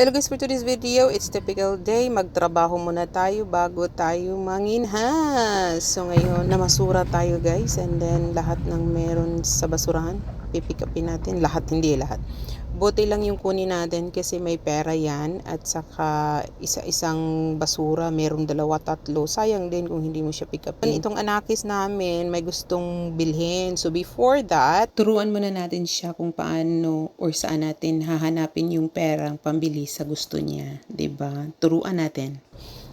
Hello guys, for today's video, it's typical day. Magtrabaho muna tayo bago tayo manginhas. So ngayon, namasura tayo guys. And then, lahat ng meron sa basurahan, pipick upin natin. Lahat, hindi lahat. Buti lang yung kunin natin kasi may pera yan. At saka, isa-isang basura, merong dalawa, tatlo. Sayang din kung hindi mo siya pick upin. Itong anakis namin, may gustong bilhin. So before that, turuan muna natin siya kung paano or saan natin hahanapin yung perang pambili sa gusto niya. ba? Turuan natin.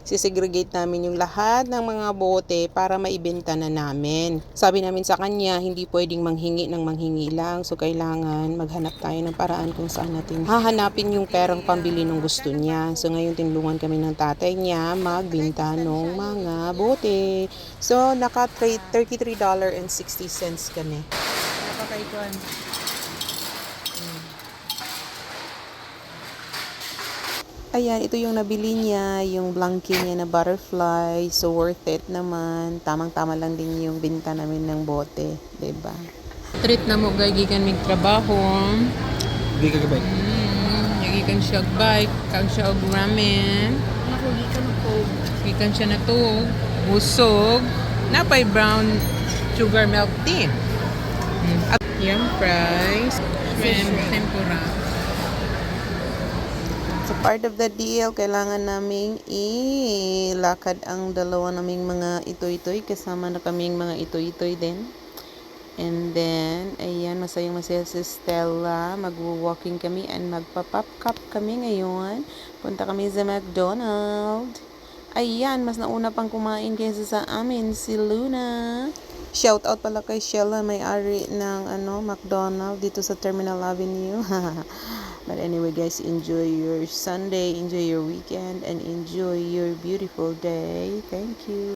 Sisegregate namin yung lahat ng mga bote para maibenta na namin. Sabi namin sa kanya, hindi pwedeng manghingi ng manghingi lang. So, kailangan maghanap tayo ng paraan kung saan natin hahanapin yung perang pambili ng gusto niya. So, ngayon tinulungan kami ng tatay niya magbenta ng mga bote. So, naka $33.60 kami. Napakaikuan. Ayan, ito yung nabili niya, yung blankie niya na butterfly. So, worth it naman. Tamang-tama lang din yung binta namin ng bote. 'di ba? Treat na mo gay gikan mig trabaho. Hindi ka gabay. Mm, gikan siya bike, kag siya og ramen. Ako, gikan ako. Gikan siya na to, busog. Napay brown sugar milk tea. Mm. At yung fries, shrimp tempura. So, part of the deal, kailangan naming ilakad ang dalawa naming mga itoy-itoy. Kasama na kaming mga itoy-itoy din. And then, ayan, masayang masaya si Stella. Mag-walking kami and magpa-pop cup kami ngayon. Punta kami sa McDonald's. Ayan, mas nauna pang kumain kaysa sa amin, si Luna. Shout out pala kay Sheila, may-ari ng ano, McDonald's dito sa Terminal Avenue. But anyway, guys, enjoy your Sunday, enjoy your weekend, and enjoy your beautiful day. Thank you.